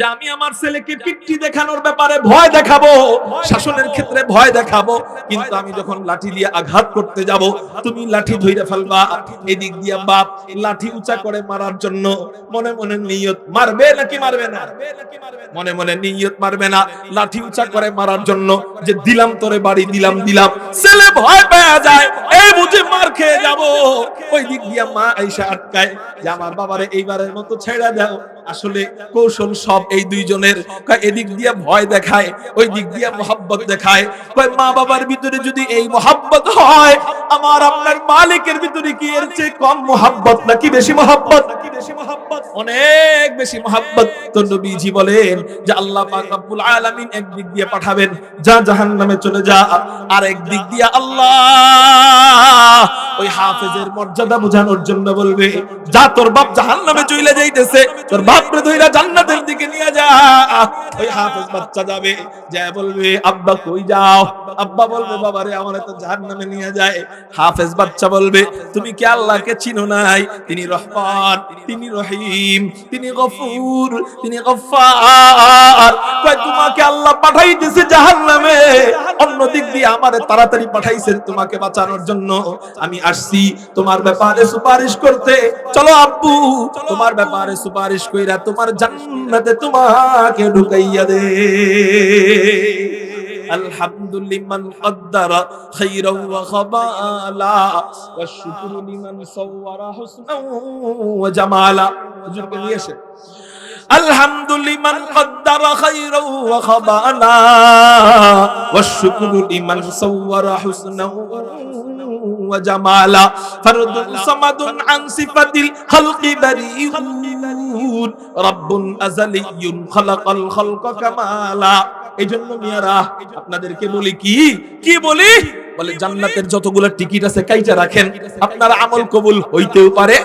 যে আমি আমার ছেলেকে পিট্টি দেখানোর ব্যাপারে ভয় দেখাবো, শাসনের ক্ষেত্রে ভয় দেখাবো, কিন্তু আমি যখন লাঠি দিয়ে আঘাত করতে যাব, তুমি লাঠি ধইরে ফেলবা, এদিক বাপ লাঠি উঁচা করে মারার জন্য মনে মনে নিয়ত মারবে নাকি মারবে না? মনে মনে নিয়ত মারবে না, লাঠি উঁচা করে মারার জন্য যে দিলাম তোরে বাড়ি, দিলাম দিলাম, ছেলে ভয় পেয়ে যায় এই বুঝে মার খেয়ে যাব। ওই দিক দিয়ে মা আইসা আটকায়, যে আমার বাবারে এইবারের মতো ছেড়ে দাও, আসলে কৌশল সব এই দুইজনের এদিক দিয়ে ভয় দেখায় ওই দিক দিয়ে মোহাব্বত দেখায়। কয় মা বাবার ভিতরে যদি এই মোহাব্বত হয়, আমার আপনার মালিকের ভিতরে কি এর চেয়ে কম মোহাব্বত নাকি বেশি মোহাব্বত নাকি বেশি মোহাব্বত? অনেক বেশি মোহাব্বত তো নবীজি বলেন যে আল্লাহ পাক রব্বুল আলামিন এক দিক দিয়ে পাঠাবেন, যা জাহান্নামে চলে যা। আর এক দিক দিয়ে আল্লাহ ওই হাফেজের মর্যাদা বোঝানোর জন্য বলবে, যা তোর বাপ জাহান্নামে চলে যাইতেছে, তোর বাপ রে ধইরা জান্নাতের দিকে নিয়ে যা। ওই হাফেজ বাচ্চা যাবে যা বলবে, আব্বা কই যাও? আব্বা বলবে বাবা রে আমার তো জাহান্নামে নিয়ে যায়। হাফেজ বাচ্চা বলবে, তুমি কি আল্লাহকে চিনো নাই? তিনি রহমান, তিনি রহিম। তিনি গফুর, তিনি গফফার। কয়, তোমাকে আল্লাহ পাঠাইতেছে জাহান্নামে। অন্য দিক দিয়ে আমারে তাড়াতাড়ি পাঠাইছেন তোমাকে বাঁচানোর জন্য। আমি আসছি তোমার ব্যাপারে সুপারিশ করতে। চলো আব্বু, তোমার ব্যাপারে সুপারিশ কইরা তোমার জান্নাতে তোমাকে ঢুকাইয়া দে। الحمد لمن قدر خيرا وخبالا والشكر لمن صور حسنا وجمالا হুজুরকে নিয়ে এসে الحمد لمن قدر خيرا وخبالا والشكر لمن صور حسنا وجمالا فرد صمد عن صفة الخلق بريء رب أزلي خلق الخلق كمالا এই জন্য মিয়ারা, আপনাদেরকে বলি কি? কি বলি? বলে জান্নাতের যতগুলো টিকিট আছে কাইটা রাখেন। আপনার আমল কবুল হইতেও পারে।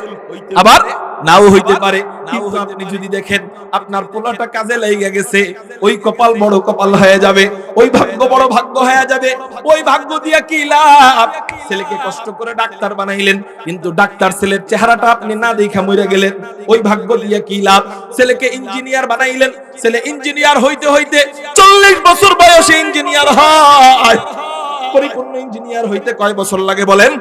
আবার নাও হইতে পারে। কিন্তু আপনি যদি দেখেন আপনার পোলাটা কাজে লেগে গেছে ওই কপাল বড় কপাল হয়ে যাবে ওই ভাগ্য বড় ভাগ্য হয়ে যাবে ওই ভাগ্য দিয়া কি লাভ? ছেলেকে কষ্ট করে ডাক্তার বানাইলেন কিন্তু ডাক্তার ছেলের চেহারাটা আপনি না দেখা মরে গেলেন ওই ভাগ্য দিয়া কি লাভ? ছেলেকে ইঞ্জিনিয়ার বানাইলেন ছেলে ইঞ্জিনিয়ার হইতে হইতে চল্লিশ বছর বয়সে ইঞ্জিনিয়ার হয়। পরিপূর্ণ ইঞ্জিনিয়ার হইতে কয় বছর লাগে বলেন?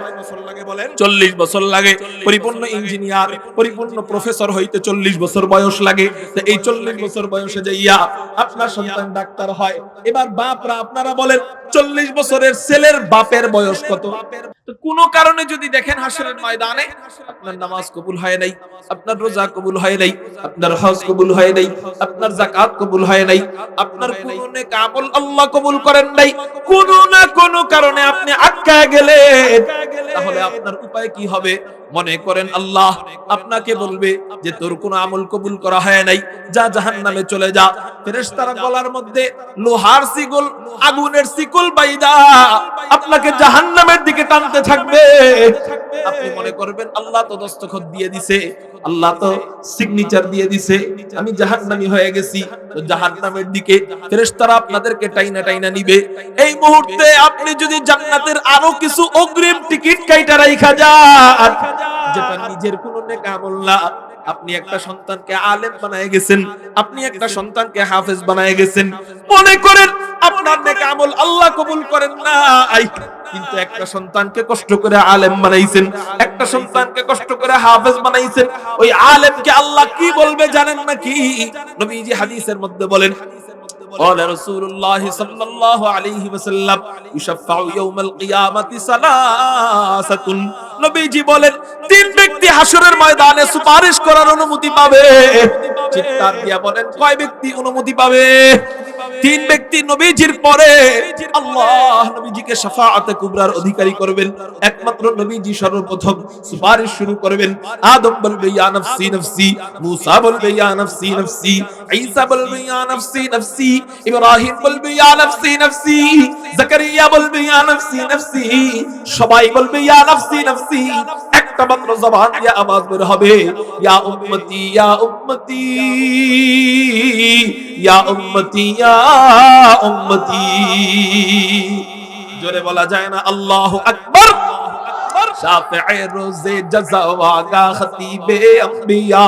চল্লিশ বছর লাগে। পরিপূর্ণ ইঞ্জিনিয়ার, পরিপূর্ণ প্রফেসর হইতে চল্লিশ বছর বয়স লাগে। এই চল্লিশ বছর বয়সে যে ইয়া আপনার সন্তান ডাক্তার হয়। এবার বাপরা আপনারা বলেন, চল্লিশ বছরের ছেলের বাপের বয়স কত? কোন কারণে যদি দেখেন হাসরের ময়দানে, আপনার নামাজ কবুল হয় নাই, আপনার রোজা কবুল হয় নাই, আপনার হজ কবুল হয় নাই, আপনার জাকাত কবুল হয় নাই, আপনার কোন নেক আমল আল্লাহ কবুল করেন নাই, কোন না কোন কারণে আপনি আটকায় গেলেন। তাহলে আপনার উপায় কি হবে? মনে করেন আল্লাহ আপনাকে বলবে যে, তোর কোনো আমল কবুল করা হয় নাই, যা জাহান্নামে চলে যা। ফেরেশতারা গলার মধ্যে লোহার শিকল, আগুনের শিকল বাইদা, আপনাকে জাহান্নামের দিকে টানতে থাকবে। আপনি মনে করবেন আল্লাহ তো দস্তখত দিয়ে দিছে আল্লাহ তো সিগনেচার দিয়ে দিছে। আমি জাহান্নামী হয়ে গেছি তো জাহান্নামের দিকে ফেরেশতারা আপনাদেরকে টাইনা টাইনা নিবে। এই মুহূর্তে আপনি যদি জান্নাতের আরও কিছু অগ্রিম টিকিট কাইটা রাইখা যান যেটা নিজের কোনো নেক আমল না আপনি একটা সন্তানকে আলেম বানায় গেছেন আপনি একটা সন্তানকে হাফেজ বানায় গেছেন মনে করেন আপনার নেক আমল আল্লাহ কবুল করেন না কিন্তু একটা সন্তানকে কষ্ট করে আলেম বানাইছেন একটা সন্তানকে কষ্ট করে হাফেজ বানাইছেন ওই আলেমকে আল্লাহ কি বলবে জানেন নাকি নবীজি হাদিসের মধ্যে বলেন قال رسول الله صلى الله عليه وسلم يشفع يوم القيامة ثلاثة নবীজি বলেন তিন ব্যক্তি হাসরের ময়দানে সুপারিশ করার অনুমতি পাবে। চিৎকার দিয়া বলেন, কয় ব্যক্তি অনুমতি পাবে? তিন ব্যক্তি নবীজির পরে আল্লাহ নবীজিকে শাফাআতে কুবরার অধিকারী করবেন। একমাত্র নবীজি সর্বপ্রথম সুপারিশ শুরু করবেন। আদম বলবে, ইয়া নফসি নফসি। মুসা বলবে, ইয়া নফসি নফসি। ঈসা বলবে, ইয়া নফসি নফসি। ইব্রাহিম বলবে, ইয়া নফসি নফসি। জাকারিয়া বলবে, ইয়া নফসি নফসি। সবাই বলবে, ইয়া নফসি নফসি। একটা মাত্র জবান দিয়ে আওয়াজ বের হবে। ইয়া উম্মতি ইয়া উম্মতি ইয়া উম্মতি ইয়া উম্মতি। জোরে বলা যায় না, আল্লাহু আকবার শাফি'ে রোজে জাযা ওয়াগা খতিবে আম্বিয়া।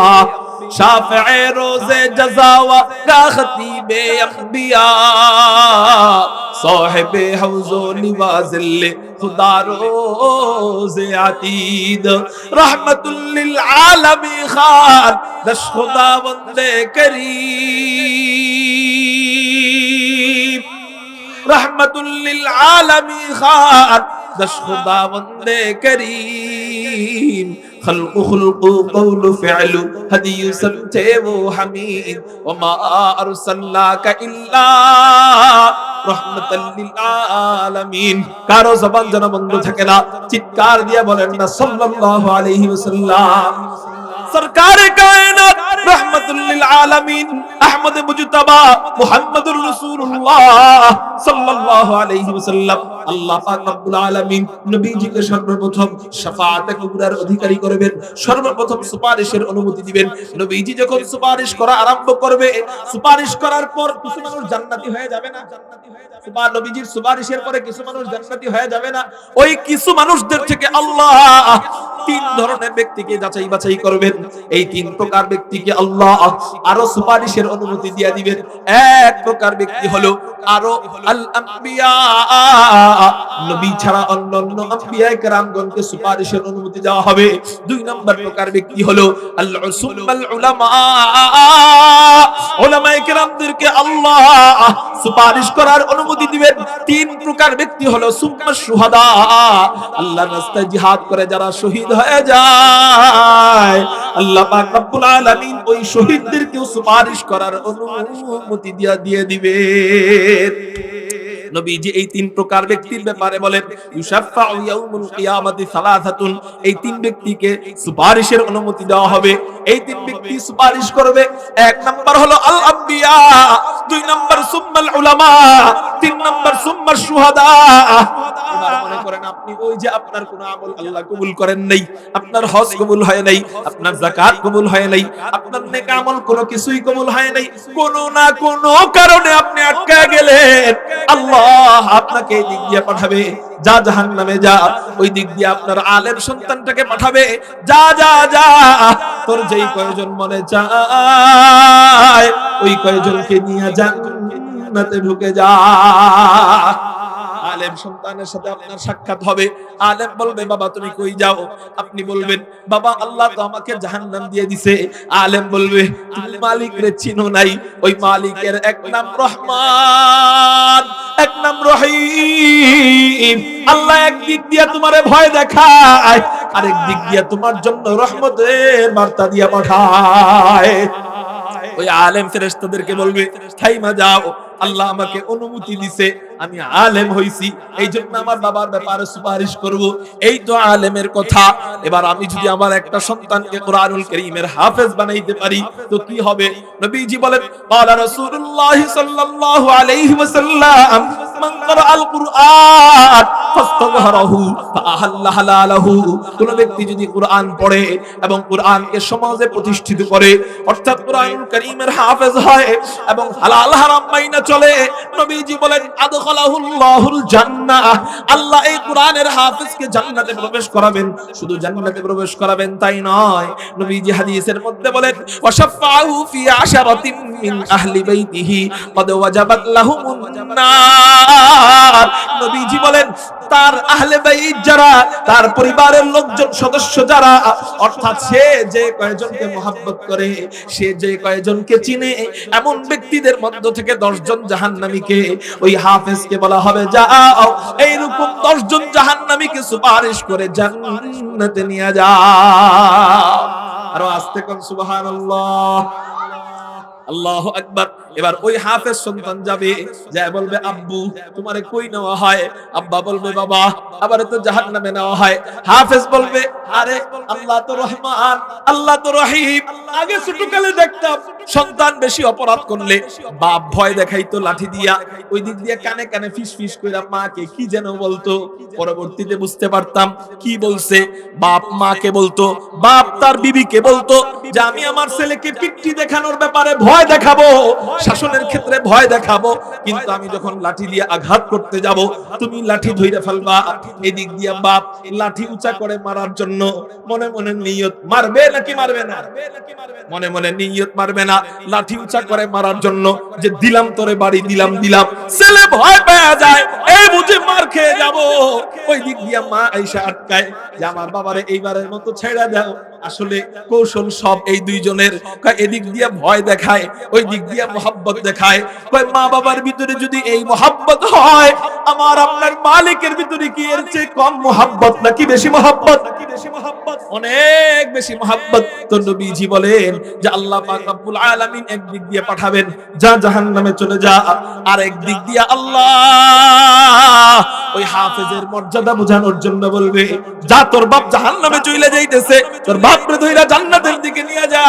شافع روز جزا کا خطیب انبیاء صاحب حوض و لواز خدا روز عتید رحمت للعالمی خان دش خدا بند کریم رحمت للعالمی خان دش خدا بند کریم خلق خلق قول فعل هدي سبته حميد وما أرسلناك إلا কারও জবান যেন বন্ধ থাকে না, চিৎকার দিয়ে বলেন না, সাল্লাল্লাহু আলাইহি ওয়াসাল্লাম। সরকারে কায়নাত রহমত আলামিন আহমদ মুজতাবা মুহাম্মদুর রাসূলুল্লাহ সাল্লাল্লাহু আলাইহি ওয়াসাল্লাম। আল্লাহ পাক রব্বুল আলামিন নবীজিকে সর্বপ্রথম শাফাআতে কুবরার অধিকারী করবেন, সর্বপ্রথম সুপারিশের অনুমতি দিবেন। নবীজি যখন সুপারিশ করা আরম্ভ করবে, সুপারিশ করার পর কিছু মানুষ জান্নাতি হয়ে যাবে না। সুপার নবীজির সুপারিশের পরে কিছু মানুষ জান্নাতি হয়ে যাবে না। ওই কিছু মানুষদের থেকে আল্লাহ তিন ধরনের ব্যক্তিকে যাচাই বাছাই করবেন। এই তিন প্রকার ব্যক্তিকে আল্লাহ আরও সুপারিশের অনুমতি দিয়ে দিবেন। এক প্রকার ব্যক্তি হলো আরও নবী ছাড়া অন্য অন্য আম্বিয়া সুপারিশের অনুমতি দেওয়া হবে। দুই নম্বর প্রকার ব্যক্তি হলো তিন প্রকার ব্যক্তি জিহাদ করে যারা শহীদ হয়ে যায়, আল্লাহ ওই শহীদদেরকেও সুপারিশ করার অনুমতি দিয়া দিয়ে দিবে। এই তিন প্রকার ব্যক্তির ব্যাপারে বলেন ইয়াউমুল কিয়ামাতি সালাসাতুন এই তিন ব্যক্তিকে সুপারিশের অনুমতি দেওয়া হবে। এই তিন ব্যক্তি সুপারিশ করবে। এক নাম্বার হলো আল আম্বিয়া দুই নাম্বার সুম্মাল উলামা, তিন নাম্বার সুম্মার এবার মনে করেন আপনি ওই যে আপনার কোন আমল আল্লাহ কবুল করেন নাই, আপনার হজ কবুল হয় নাই, আপনার যাকাত কবুল হয় নাই, আপনার নেক আমল কোনো কিছুই কবুল হয় নাই, কোন না কোন কারণে আপনি আটকে গেলেন। আল্লাহ আপনাকে এই দিক দিয়ে পাঠাবে, যা জাহান নামে যা, ওই দিক দিয়ে আপনার আলেম সন্তানটাকে পাঠাবে, যা যা যা। তোর যেই কয়জন মনে চায় ওই কয়জনকে নিয়ে যান ঢুকে যা। আলেম সন্তানের সাথে আপনার সাক্ষাৎ হবে। আলেম বলবে বাবা তুমি কই যাও? আপনি বলবেন বাবা আল্লাহ তো আমাকে জাহান্নাম দিয়ে দিছে। আলেম বলবে তুমি মালিক রে চিনো নাই। ওই মালিকের এক নাম রহমান এক নাম রহিম। আল্লাহ এক দিক দিয়ে তোমারে ভয় দেখায় আরেক দিক দিয়ে তোমার জন্য রহমতের বার্তা দিয়ে পাঠায়। ওই আলেম ফেরেশতাদেরকে বলবে থাইমা যাও আল্লাহ আমাকে অনুমতি দিছে, আমি আলেম হইছি এই জন্য আমার বাবার ব্যাপারে সুপারিশ করব। এই তো আলেমের কথা। এবার আমি যদি আমার একটা সন্তানকে কোরআনুল কারীমের হাফেজ বানাইতে পারি, তো কি হবে? নবীজি বলেন, ক্বালা রাসূলুল্লাহ সাল্লাল্লাহু আলাইহি ওয়াসাল্লাম, মান ক্বারাআল কুরআন ফাস্তাযহারাহু ফাআহাল্লা হালালাহু। কোন ব্যক্তি যদি কোরআন পড়ে এবং কোরআনকে সমাজে প্রতিষ্ঠিত করে, অর্থাৎ কোরআনুল কারীমের হাফেজ হয় এবং হালাল হারাম মাইনা চলে। নবীজি বলেন জান্নাহ। আল্লাহ এই কোরআনের হাফেজকে জান্নাতে প্রবেশ করাবেন। শুধু জান্নাতে প্রবেশ করাবেন তাই নয়। নবীজি হাদিসের মধ্যে বলেন ফি আশারাতিন মিন আহলি বাইতিহি ওয়াজাবাত লাহুমুন নার। নবীজি বলেন, তার আহলে বাইত যারা, তার পরিবারের লোকজন, সদস্য যারা, অর্থাৎ সে যে কয়জনকে মহাব্বত করে, সে যে কয়জনকে চিনে, এমন ব্যক্তিদের মধ্য থেকে দশজন জাহান্নামীকে ওই হাফেজকে বলা হবে, যাও, এইরকম দশজন জাহান্নামীকে সুপারিশ করে জান্নাতে নিয়ে যাও। আরও আস্তে কম সুবহানাল্লাহ। আল্লাহ আকবার। এবার ওই হাফেজ সন্তান যাবে যা বলবে, আব্বু, তোমারে কই নেওয়া হয়? আব্বা বলবে, বাবা, আবার তো জাহান্নামে নেওয়া হয়। হাফেজ বলবে, আরে, আল্লাহ তো রহমান, আল্লাহ তো রহিম। আগে ছোটকালে দেখতাম সন্তান বেশি অপরাধ করলে। বাপ ভয় দেখাইতো লাঠি দিয়া। ওই দিক দিয়ে কানে কানে ফিস ফিস কইরা মাকে কি যেন বলতো। পরবর্তীতে বুঝতে পারতাম কি বলছে। বাপ মাকে বলতো, বাপ তার বিবিকে বলতো যে, আমি আমার ছেলেকে পিট্টি দেখানোর ব্যাপারে ভয় দেখাবো। শাসনের ক্ষেত্রে ভয় দেখাবো, কিন্তু আমি যখন লাঠি দিয়ে আঘাত করতে যাব, তুমি লাঠি ধইরে ফেলবা। এদিক দিয়ে বাপ লাঠি উঁচা করে মারার জন্য মনে মনে নিয়ত, মারবে নাকি মারবে না? মনে মনে নিয়ত, মারবে না। লাঠি উঁচা করে মারার জন্য যে দিলাম তোরে বাড়ি, দিলাম দিলাম, ছেলে ভয় পেয়ে যায় এই বুঝে মার খেয়ে যাব? ওই দিক দিয়ে মা আইসা আটকায়, যে আমার বাবারে এইবারের মতো ছেড়ে দাও। আসলে কৌশল সব এই দুইজনের। এদিক দিয়ে ভয় দেখায় ওই দিক দিয়ে মোহাব্বত দেখায়। কয়, মা বাবার ভিতরে যদি এই মহাব্বত হয়, আমার আপনার মালিকের ভিতরে কি এর চেয়ে কম মহাব্বত নাকি বেশি মহাব্বত? নাকি বেশি মোহাব্বত অনেক বেশি মোহাব্বত তো নবীজি বলেন যে আল্লাহ পাক রব্বুল আলামিন এক দিক দিয়ে পাঠাবেন, যা জাহান্নামে চলে যা, আর এক দিক দিয়ে আল্লাহ ওই হাফেজের মর্যাদা বোঝানোর জন্য বলবে, যা তোর বাপ জাহান্নামে চলে যাইতেছে, তোর বাপ রে ধইরা জান্নাতের দিকে নিয়ে যা।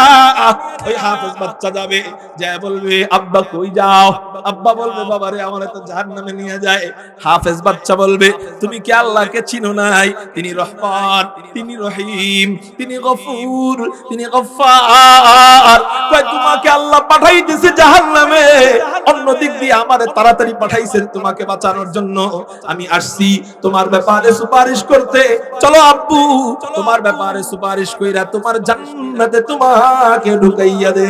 ওই হাফেজ বাচ্চা যাবে যা বলবে, আব্বা কই যাও? আব্বা বলবে বাবা রে আমার তো জাহান্নামে নিয়ে যায়। হাফেজ বাচ্চা বলবে, তুমি কি আল্লাহকে চিনো নাই? তিনি রহমান, তিনি রহিম। তিনি গফুর, তিনি গফফার। কয়, তোমাকে আল্লাহ পাঠাইতেছে জাহান্নামে। অন্য দিক দিয়ে আমারে তাড়াতাড়ি পাঠাইছেন তোমাকে বাঁচানোর জন্য। আমি আসছি তোমার ব্যাপারে সুপারিশ করতে। চলো আব্বু, তোমার ব্যাপারে সুপারিশ কইরা তোমার জান্নাতে তোমাকে ঢুকাইয়া দে।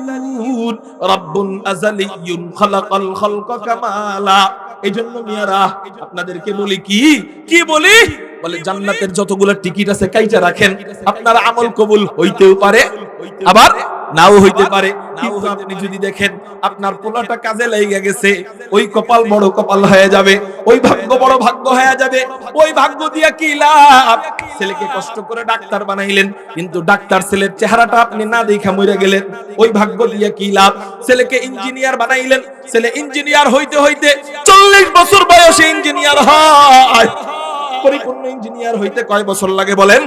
মাবুদ রব্বুন আজালিয়ুন খালাকাল খালক কামালা। এজন্য মিয়ারা, আপনাদেরকে বলি কি? কি বলি? বলে জান্নাতের যতগুলো টিকিট আছে কাইটা রাখেন। আপনার আমল কবুল হইতেও পারে। আবার নাও হইতে পারে। কিন্তু আপনি যদি দেখেন আপনার পোলাটা কাজে লেগে গেছে ওই কপাল বড় কপাল হয়ে যাবে ওই ভাগ্য বড় ভাগ্য হয়ে যাবে। ওই ভাগ্য দিয়া কি লাভ? ছেলেকে কষ্ট করে ডাক্তার বানাইলেন কিন্তু ডাক্তার ছেলের চেহারাটা আপনি না দেখা মরে গেলেন। ওই ভাগ্য দিয়া কি লাভ? ছেলেকে ইঞ্জিনিয়ার বানাইলেন। ছেলে ইঞ্জিনিয়ার হইতে হইতে চল্লিশ বছর বয়সে ইঞ্জিনিয়ার হয়। পরিপূর্ণ ইঞ্জিনিয়ার হইতে কয় বছর লাগে বলেন?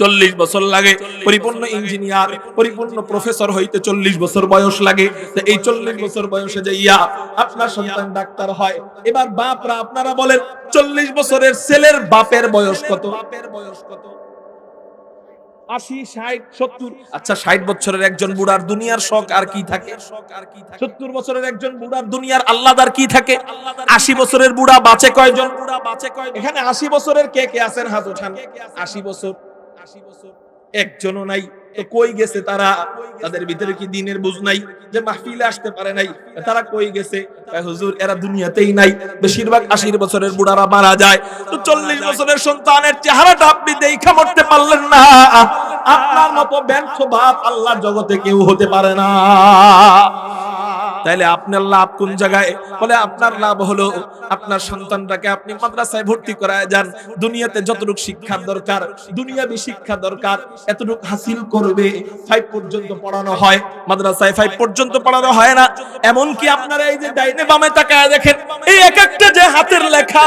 চল্লিশ বছর লাগে। পরিপূর্ণ ইঞ্জিনিয়ার, পরিপূর্ণ প্রফেসর হইতে চল্লিশ বছর বয়স লাগে। এই চল্লিশ বছর বয়সে যে ইয়া আপনার সন্তান ডাক্তার হয়। এবার বাপরা আপনারা বলেন, চল্লিশ বছরের ছেলের বাপের বয়স কত বাপের বয়স কত? আশি, ষাট, সত্তর। আচ্ছা ষাট বছরের একজন বুড়ার দুনিয়ার শখ আর কি থাকে? সত্তর বছরের একজন বুড়ার দুনিয়ার আল্লাদার কি থাকে? আশি বছরের বুড়া বাঁচে কয়জন? বুড়া বাঁচে কয় এখানে আশি বছরের কে কে আছেন হাত উঠান আশি বছর আশি বছর। একজনও নাই। কই গেছে তারা। তাদের ভিতরে কি দিনের বুঝ নাই যে মাহফিলে আসতে পারে নাই? তারা কই গেছে? হুজুর, এরা দুনিয়াতেই নাই। বেশিরভাগ আশির বছরের বুড়ারা মারা যায়। তো চল্লিশ বছরের সন্তানের চেহারাটা আপনি দেখা মরতে পারলেন না। আপনার মতো ব্যর্থ বাপ আল্লাহ জগতে কেউ হতে পারে না। তাইলে আপনার লাভ কোন জায়গায়? বলে আপনার লাভ হলো আপনার সন্তানটাকে আপনি মাদ্রাসায় ভর্তি করায় যান। দুনিয়াতে যতটুকু শিক্ষার দরকার, দুনিয়াবি শিক্ষা দরকার, এতটুকু হাসিল করবে ফাইভ পর্যন্ত পড়ানো হয়। মাদ্রাসায় ফাইভ পর্যন্ত পড়ানো হয় না। এমন কি আপনারা এই যে ডাইনে বামে তাকায় দেখেন, এই এক একটা যে হাতের লেখা,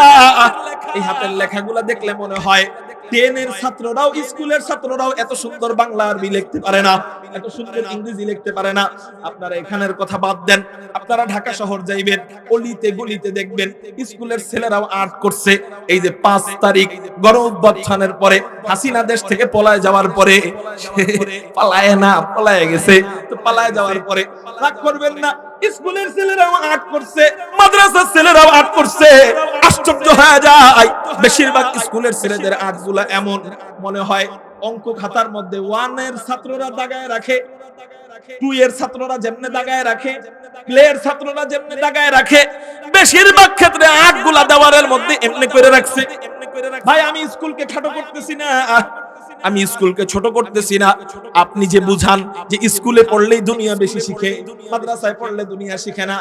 এই হাতের লেখাগুলা দেখলে মনে হয় টেনের ছাত্ররাও, স্কুলের ছাত্ররাও এত সুন্দর বাংলা আরবি লিখতে পারে না, এত সুন্দর ইংরেজি লিখতে পারে না। আপনারা এখানের কথা বাদ দেন, আপনারা ঢাকা শহর যাইবেন, অলিতে গলিতে দেখবেন, স্কুলের ছেলেরাও আর্ট করছে। এই যে পাঁচ তারিখ গণঅভ্যুত্থানের পরে, হাসিনা দেশ থেকে পলায় যাওয়ার পরে, পালায় না, পলায় গেছে। তো পালায় যাওয়ার পরে রাগ করবেন না, স্কুলের ছেলেরাও আর্ট করছে, মাদ্রাসার ছেলেরাও আর্ট করছে। আশ্চর্য হয়ে যায়। বেশিরভাগ স্কুলের ছেলেদের আর্টগুলা এমন মনে হয়, অঙ্ক খাতার মধ্যে ওয়ানের ছাত্ররা দাগায় রাখে টু এর ছাত্ররা যেমনে দাগায় রাখে প্লেয়ার ছাত্ররা যেমনে দাগায় রাখে। বেশিরভাগ ক্ষেত্রে আর্টগুলা গুলা দেওয়ারের মধ্যে এমনি করে রাখছে। ভাই, আমি স্কুলকে খাটো করতেছি না। আমি স্কুলকে ছোট করতেছি না। আপনি যে বুঝান যে স্কুলে পড়লেই দুনিয়া বেশি শিখে, মাদ্রাসায় পড়লে দুনিয়া শিখে না।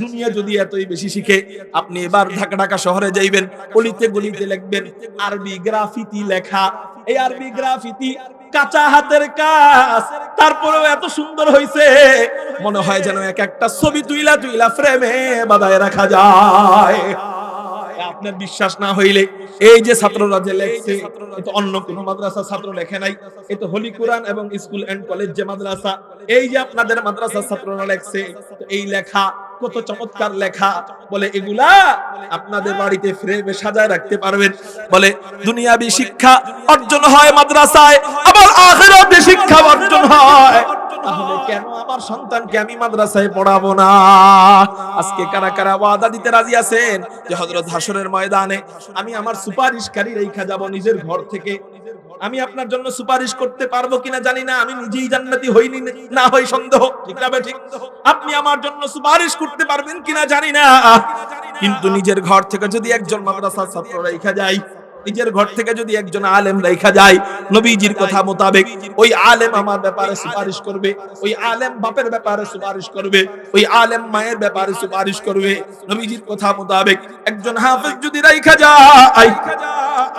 দুনিয়া যদি এতই বেশি শিখে, আপনি এবার ঢাকা ঢাকা শহরে যাইবেন গলিতে গলিতে লিখবেন, আরবি গ্রাফিতি লেখা। এই আরবি গ্রাফিতি কাঁচা হাতের কাজ, তারপরেও এত সুন্দর হয়েছে মনে হয় যেন এক একটা ছবি তুইলা তুইলা ফ্রেমে বাদায় রাখা যায়। আপনার বিশ্বাস না হইলে এই যে ছাত্ররা যে লেখছে অন্য কোন মাদ্রাসা ছাত্র লেখে নাই। এটা হলি কোরআন এবং স্কুল এন্ড কলেজ যে মাদ্রাসা, এই যে আপনাদের মাদ্রাসা ছাত্ররা লেখছে এই লেখা কত চমৎকার লেখা। বলে এগুলা আপনাদের বাড়িতে ফ্রেমে সাজায় রাখতে পারবেন। বলে দুনিয়াবি শিক্ষা অর্জন হয় মাদ্রাসায় আবার আখিরাতে শিক্ষা অর্জন হয়। তাহলে কেন আমার সন্তানকে আমি মাদ্রাসায় পড়াবো না? আজকে কারা কারা ওয়াদা দিতে রাজি আছেন? যে হযরত হাসরের ময়দানে আমি আমার সুপারিশকারী রেখা যাব নিজের ঘর থেকে। আমি আপনার জন্য সুপারিশ করতে পারব কিনা জানি না, আমি নিজেই জান্নাতি হইনি, না হই সন্দেহ, ঠিক না ঠিক আপনি আমার জন্য সুপারিশ করতে পারবেন কিনা জানি না, কিন্তু নিজের ঘর থেকে যদি একজন মাদ্রাসার ছাত্র রেখে যায় নিজের ঘর থেকে যদি একজন আলেম রেখা যায়, নবীজির কথা মোতাবেক ওই আলেম আমার ব্যাপারে সুপারিশ করবে, ওই আলেম বাপের ব্যাপারে সুপারিশ করবে, ওই আলেম মায়ের ব্যাপারে সুপারিশ করবে। নবীজির কথা মোতাবেক একজন হাফেজ যদি রেখা যায়,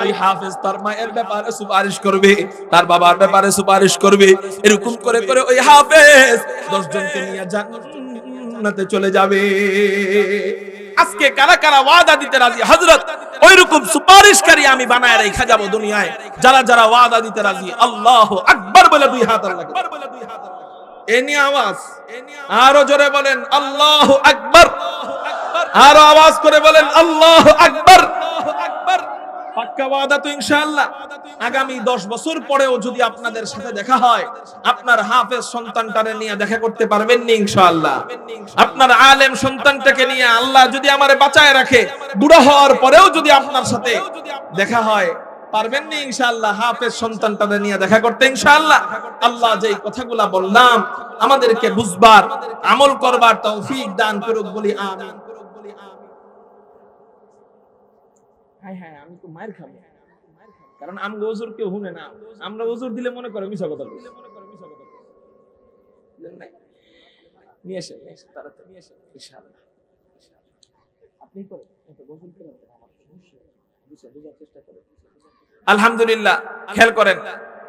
ওই হাফেজ তার মায়ের ব্যাপারে সুপারিশ করবে, তার বাবার ব্যাপারে সুপারিশ করবে। এরকম করে করে ওই হাফেজ দশ জনকে নিয়ে জান্নাতে চলে যাবে। আজকে কারা কারা ওয়াদা দিতে রাজি? হযরত ওইরকম সুপারিশকারী আমি বানায় রেখা যাব দুনিয়ায়। যারা যারা ওয়াদা দিতে রাজি, আল্লাহ আকবার বলে দুই হাত আল্লাহ আওয়াজ? আরও জোরে বলেন, আল্লাহু আকবার। আরও আওয়াজ করে বলেন, আল্লাহ আকবার। পাক্কা ওয়াদা তো ইনশাআল্লাহ। আগামী 10 বছর পরেও যদি আপনাদের সাথে দেখা হয়, আপনার হাফেজ সন্তানটারে নিয়ে দেখা করতে পারবেন নি ইনশাআল্লাহ। আপনার আলেম সন্তানটাকে নিয়ে আল্লাহ যদি আমারে বাঁচায় রাখে, বুড়া হওয়ার পরেও যদি আপনার সাথে দেখা হয়, পারবেন নি ইনশাআল্লাহ হাফেজ নিয়ে দেখা করতে ইনশাআল্লাহ। আল্লাহ যেই কথাগুলা বললাম, আমাদেরকে বুঝবার, আমল করবার তৌফিক দান করুক বলি আমিন। হাই হাই আমি তো মায়ের খাব। কারণ আমগো ওজুর কেউ হুনে না। আমরা ওজুর দিলে মনে করে কথা নিয়ে এসে নিয়ে এসে তাড়াতাড়ি। নিয়ে এসে ইনশাআল্লাহ। আপনি করেন এটা গোসল করে আমার সমস্যা। বুঝে চেষ্টা করেন। আলহামদুলিল্লাহ খেয়াল করেন।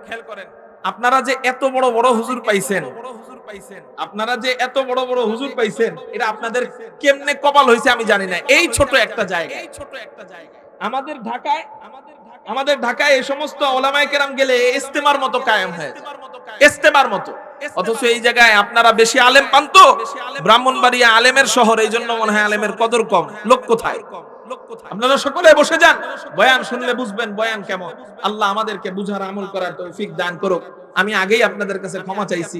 খেয়াল করেন। আপনারা যে এত বড় বড় হুজুর পাইছেন আপনারা যে এত বড় বড় হুজুর পাইছেন এটা আপনাদের কেমনে কপাল হয়েছে আমি জানি না। এই ছোট একটা জায়গা এই ছোট একটা জায়গা আমাদের ঢাকায় আমাদের ঢাকায় এই সমস্ত ওলামায়ে কেরাম গেলে ইস্তেমার মতো কায়েম হয় ইস্তেমার মতো। অথচ এই জায়গায় আপনারা বেশি আলেম পান তো? ব্রাহ্মণবাড়িয়া আলেমের শহর, এই জন্য মনে হয় আলেমের কদর কম। লোক কোথায়? আপনারা সকলে বসে যান। বয়ান শুনলে বুঝবেন বয়ান কেমন। আল্লাহ আমাদেরকে বুঝার আমল করার তৌফিক দান করুক। আমি আগেই আপনাদের কাছে ক্ষমা চাইছি।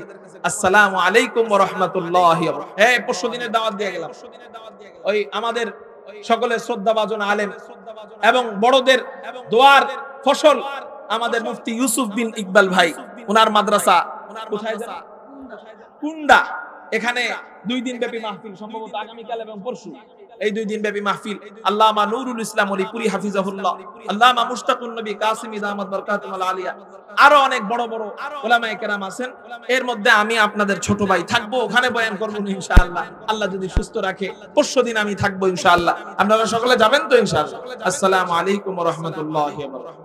আসসালামু আলাইকুম ওয়া রাহমাতুল্লাহি ওয়া বারাকাতুহু। হ্যাঁ পরশু দিনের দাওয়াত দিয়ে গেলাম। ওই আমাদের সকলের শ্রদ্ধাভাজন আলেন এবং বড়দের দোয়ার ফসল আমাদের মুফতি ইউসুফ বিন ইকবাল ভাই, উনার মাদ্রাসা কুন্ডা এখানে দুই দিন ব্যাপী মাহফিল, সম্ভবত আগামীকাল এবং পরশু। এই দুই দিন ব্যাপী মাহফিল। আল্লামা নুরুল ইসলাম আলী পুরি হাফিজাহুল্লাহ। আল্লামা মুশতাকুন নবী কাসিম ইদামাত বরকাতুল আলিয়া। আরও অনেক বড় বড় ওলামায়ে কেরাম আছেন। এর মধ্যে আমি আপনাদের ছোট ভাই থাকব, ওখানে বয়ান করব ইনশাআল্লাহ। আল্লাহ যদি সুস্থ রাখে, পরশু দিন আমি থাকব ইনশাআল্লাহ। আপনারা সকলে যাবেন তো ইনশাআল্লাহ? আসসালামু আলাইকুম ওয়া রাহমাতুল্লাহি ওয়া বারাকাতুহু।